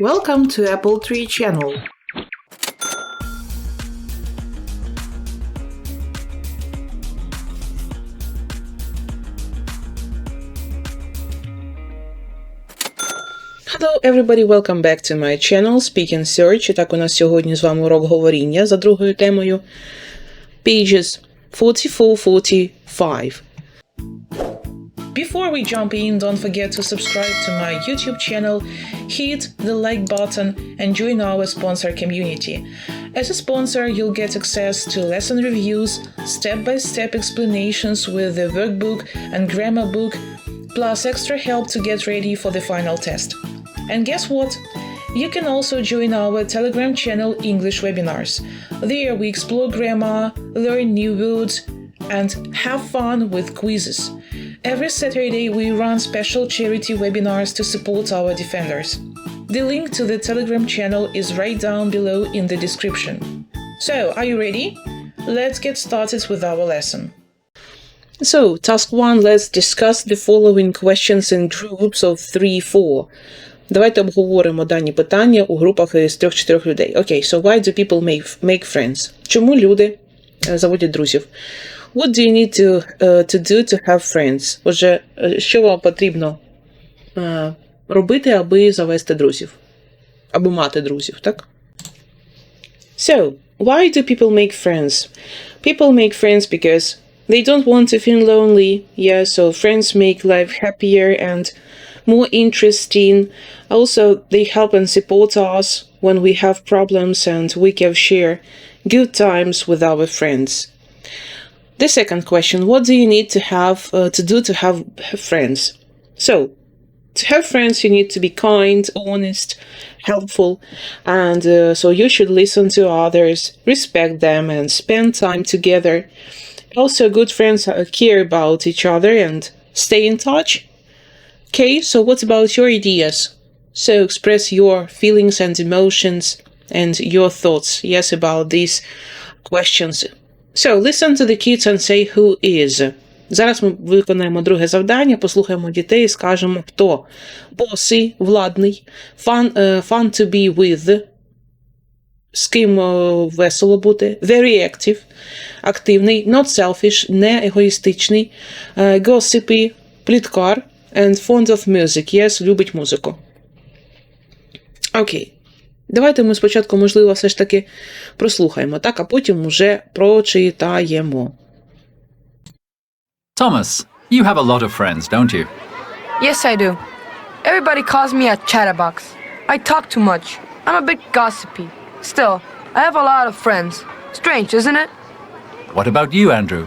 Welcome to Apple Tree channel. Hello everybody, welcome back to my channel Speak and Search. І так, у нас сьогодні з вами урок говоріння за другою темою. Pages 44-45. Before we jump in, don't forget to subscribe to my YouTube channel, hit the like button, and join our sponsor community. As a sponsor, you'll get access to lesson reviews, step by step explanations with the workbook and grammar book, plus extra help to get ready for the final test. And guess what? You can also join our Telegram channel English Webinars. There we explore grammar, learn new words, and have fun with quizzes. Every Saturday, we run special charity webinars to support our defenders. The link to the Telegram channel is right down below in the description. So, are you ready? Let's get started with our lesson. So, task one, let's discuss the following questions in groups of 3-4. Давайте обговоримо дані питання у групах із 3-4 людей. Окей, so why do people make, make friends? Чому люди е, заводять друзів? What do you need to, uh, to do to have friends? Отже, е, що вам потрібно е, робити, аби завести друзів? Або мати друзів, так? So, why do people make friends? People make friends because they don't want to feel lonely. Yeah, so friends make life happier and more interesting. Also, they help and support us when we have problems and we can share good times with our friends. The second question What do you need to have uh, to do to have friends? So, to have friends, you need to be kind, honest, helpful, and uh, so you should listen to others, respect them, and spend time together. Also, good friends uh, care about each other and stay in touch. Okay, so what about your ideas? So, express your feelings and emotions and your thoughts, yes, about these questions. So, listen to the kids and say who is. Зараз ми виконаємо друге завдання, послухаємо дітей і скажемо, хто. Босий, владний, fun, uh, fun to be with, з ким uh, весело бути, very active, активний, not selfish, не егоїстичний, uh, gossipy, пліткар, and fond of music, yes, любить музику. Окей. Давайте ми спочатку, можливо, все ж таки прослухаємо, так, а потім уже прочитаємо. Thomas, you have a lot of friends, don't you? Yes, I do. Everybody calls me a chatterbox. I talk too much. I'm a bit gossipy. Still, I have a lot of friends. Strange, isn't it? What about you, Andrew?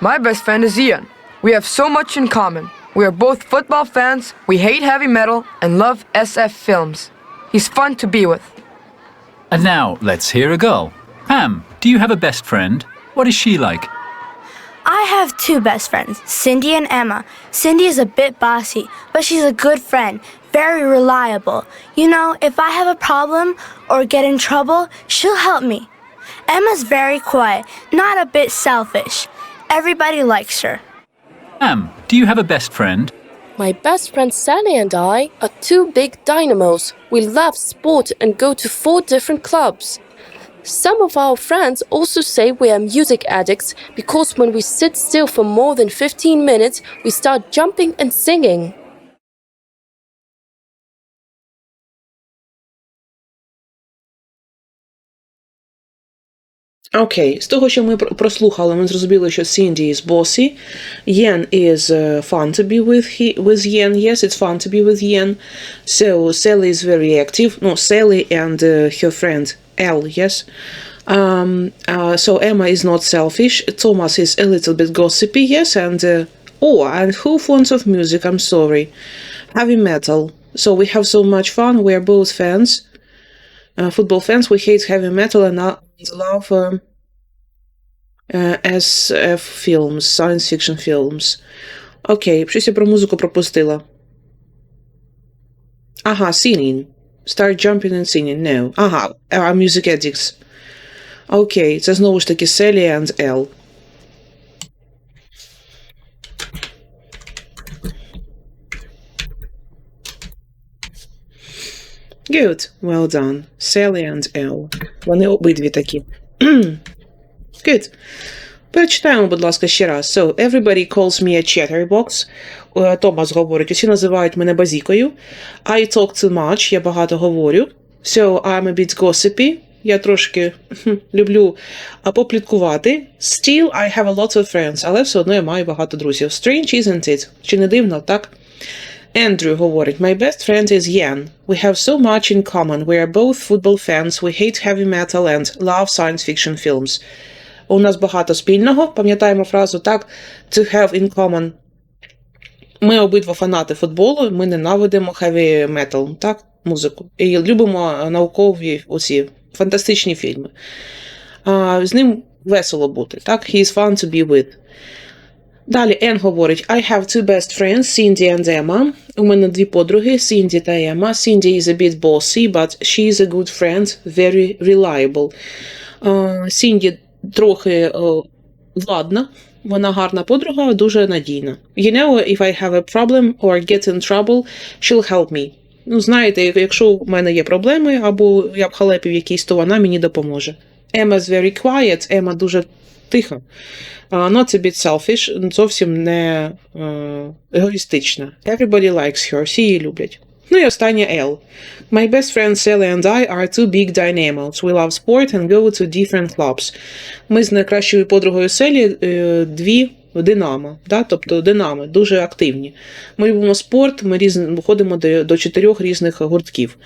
My best friend is Ian. We have so much in common. We are both football fans, we hate heavy metal, and love SF films. He's fun to be with. And now, let's hear a girl. Pam, do you have a best friend? What is she like? I have two best friends, Cindy and Emma. Cindy is a bit bossy, but she's a good friend, very reliable. You know, if I have a problem or get in trouble, she'll help me. Emma's very quiet, not a bit selfish. Everybody likes her. Pam, do you have a best friend? My best friend Sally and I are two big dynamos. We love sport and go to four different clubs. Some of our friends also say we are music addicts because when we sit still for more than 15 minutes, we start jumping and singing. Окей, з того, що ми про- прослухали, ми зрозуміли, що Cindy is bossy, Yen is uh, fun to be with, he, with Yen. Yes, it's fun to be with Yen. So Sally is very active. No, Sally and uh, her friend Elle, yes. Um, uh, so Emma is not selfish. Thomas is a little bit gossipy, yes. And uh, oh, and who fans of music? I'm sorry, heavy metal. So we have so much fun. We are both fans uh, football fans. We hate heavy metal and uh, love um, uh, SF films, science fiction films. Окей, щось я про музику пропустила. Ага, singing. Start jumping and singing. No. Ага, are music addicts. Окей, це знову ж таки Селі and L. Good. Well done. Sally and. Вони обидві такі. Good. Перечитаємо, будь ласка, ще раз. So, everybody calls me a chatterbox. Е, Томас говорить, усі називають мене базікою. I talk too much, я багато говорю. So, I'm a bit gossipy. Я трошки люблю попліткувати. Still, I have a lot of friends, але все одно я маю багато друзів. Strange, isn't it? Чи не дивно, так? Andrew говорить, My best friend is Yan. We have so much in common. We are both football fans, we hate heavy metal and love science fiction films. У нас багато спільного, пам'ятаємо фразу так, to have in common. Ми обидва фанати футболу, ми ненавидимо heavy metal, так, музику. І любимо наукові оці фантастичні фільми. А, з ним весело бути, так? He is fun to be with. Далі Ен говорить: I have two best friends, Cindy and Emma. У мене дві подруги, Cindy та Emma. Cindy is a bit bossy, but she is a good friend, very reliable. Сінді Uh, трохи е, владна, вона гарна подруга, дуже надійна. You know, if I have a problem or get in trouble, she'll help me. Ну, знаєте, якщо у мене є проблеми, або я в халепі в то вона мені допоможе. Emma is very quiet, Emma дуже тиха. Uh, not a bit selfish, зовсім не е, егоїстична. Everybody likes her, всі її люблять. Ну і останнє L. My best friend Sally and I are two big dynamos. We love sport and go to different clubs. Ми з найкращою подругою Селі е, дві динамо, да? тобто динамо, дуже активні. Ми любимо спорт, ми різ... ходимо до, до чотирьох різних гуртків.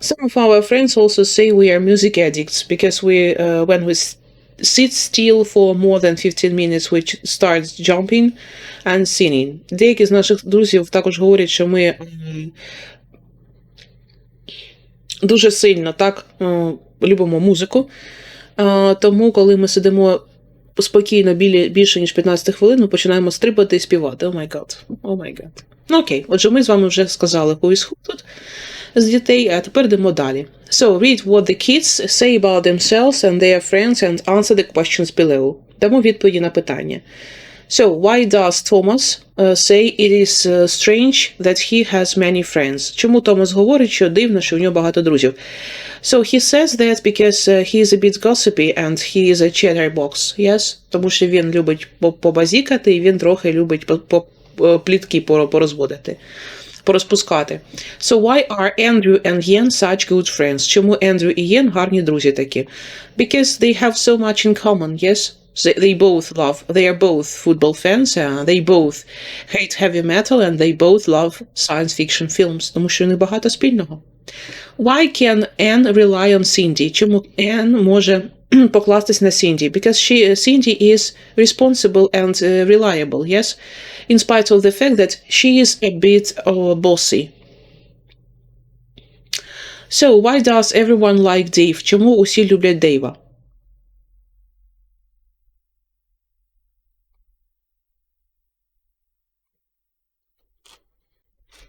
Some of our friends also say we are music addicts because we, uh, when we sit still for more than 15 minutes, which starts jumping and singing. Деякі з наших друзів також говорять, що ми дуже сильно так е, любимо музику. Е, Тому, коли ми сидимо спокійно більше ніж 15 хвилин, ми починаємо стрибати і співати. О май гад. О май гад. Ну окей, отже, ми з вами вже сказали who is who тут з дітей, а тепер йдемо далі. So, read what the kids say about themselves and their friends and answer the questions below. Дамо відповіді на питання. So, why does Thomas uh, say it is uh, strange that he has many friends? Чому Томас говорить, що дивно, що у нього багато друзів? So he says that because uh, he is a bit gossipy and he is a chatterbox, yes? Тому що він любить побазікати і він трохи любить плітки порозводити, порозпускати. So why are Andrew and Yen such good friends? Чому Ендрю і Єн гарні друзі такі? Because they have so much in common, yes? They, they both love, they are both football fans, uh, they both hate heavy metal and they both love science fiction films, тому що у них багато спільного. Why can Anne rely on Cindy? Чому Anne може покластись на Cindy? Because she, Cindy is responsible and uh, reliable, yes? In spite of the fact that she is a bit uh, bossy. So, why does everyone like Dave? Чому усі люблять Дейва?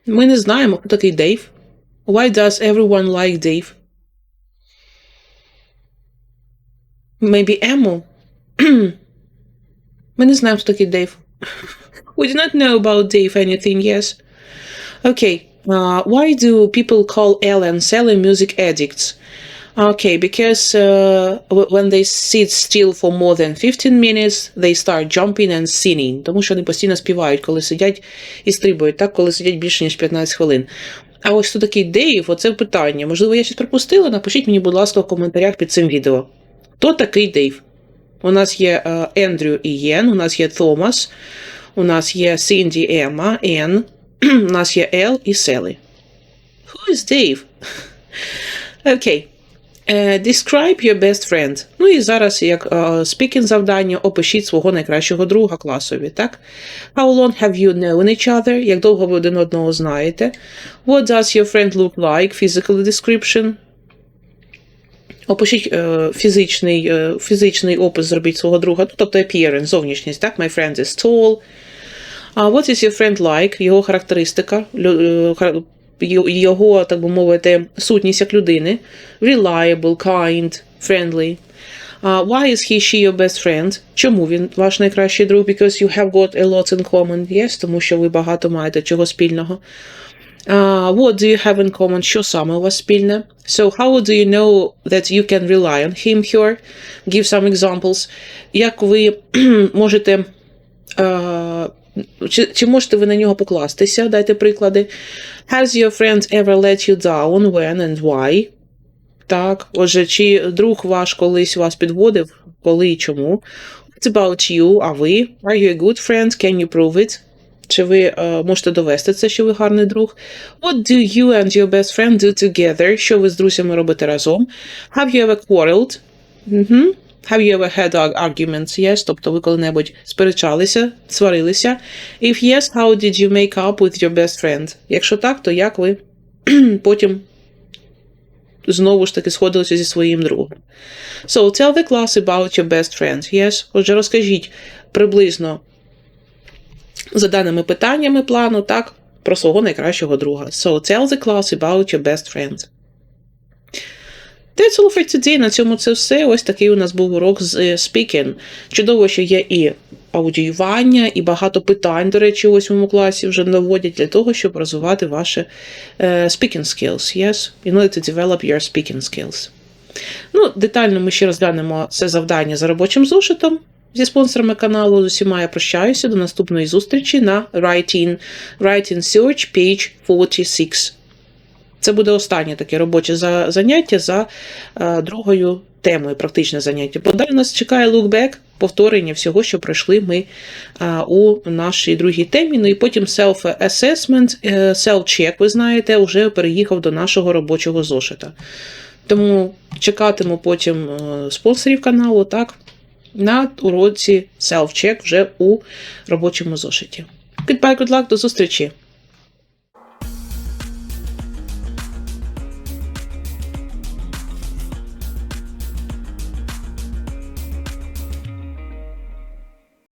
Ми не знаємо, хто такий Дейв. Why does everyone like Dave? Maybe Ему? Ми не знаємо, хто такий Дейв. We do not know about Dave anything, yes. Okay. Uh, why do people call Elle Sally music addicts? Okay, because uh, when they sit still for more than 15 minutes, they start jumping and singing. Тому що вони постійно співають, коли сидять і стрибають, так, коли сидять більше, ніж 15 хвилин. А ось хто такий Дейв, оце питання. Можливо, я щось пропустила? Напишіть мені, будь ласка, в коментарях під цим відео. Хто такий Дейв? У нас є е, Ендрю і Єн, у нас є Томас, у нас є Сінді, Емма, Ен, у нас є Ел і Селі. Who is Dave? Окей. Е, Describe your best friend. Ну і зараз, як е, спікінг завдання, опишіть свого найкращого друга класові, так? How long have you known each other? Як довго ви один одного знаєте? What does your friend look like? Physical description. Опишіть е, фізичний, е, фізичний опис зробіть свого друга, ну, тобто appearance, зовнішність, так? My friend is tall. Uh, what is your friend like? Його характеристика, е, його, так би мовити, сутність як людини. Reliable, kind, friendly. Uh, why is he, she your best friend? Чому він ваш найкращий друг? Because you have got a lot in common. Yes, тому що ви багато маєте чого спільного. Uh, what do you have in common? Що саме у вас спільне? So, how do you know that you can rely on him, her? Give some examples. Як ви можете е, чи, чи можете ви на нього покластися? Дайте приклади. Has your friend ever let you down? When and why? Так, отже, чи друг ваш колись вас підводив? Коли і чому? What about you? А ви? Are you a good friend? Can you prove it? Чи ви е, можете довести це, що ви гарний друг? What do you and your best friend do together? Що ви з друзями робите разом? Have you ever quarreled? Угу. Have you ever had arguments? Yes. Тобто ви коли-небудь сперечалися, сварилися. If yes, how did you make up with your best friend? Якщо так, то як ви потім знову ж таки сходилися зі своїм другом? So, tell the class about your best friend. Yes. Отже, розкажіть приблизно за даними питаннями плану, так, про свого найкращого друга. So, tell the class about your best friend. That's all for today. На цьому це все. Ось такий у нас був урок з е, speaking. Чудово, що є і аудіювання, і багато питань, до речі, у восьмому класі вже наводять для того, щоб розвивати ваші е, speaking skills. Yes? In order to develop your speaking skills. Ну, детально ми ще розглянемо це завдання за робочим зошитом зі спонсорами каналу. З усіма я прощаюся. До наступної зустрічі на Writing, Writing Search Page 46. Це буде останнє таке робоче заняття за е, другою темою, практичне заняття. Бо далі нас чекає лукбек, повторення всього, що пройшли ми е, у нашій другій темі. Ну і потім self-assessment, е, self-check, ви знаєте, вже переїхав до нашого робочого зошита. Тому чекатиму потім спонсорів каналу, так, на уроці self-check вже у робочому зошиті. Goodbye, good luck, до зустрічі!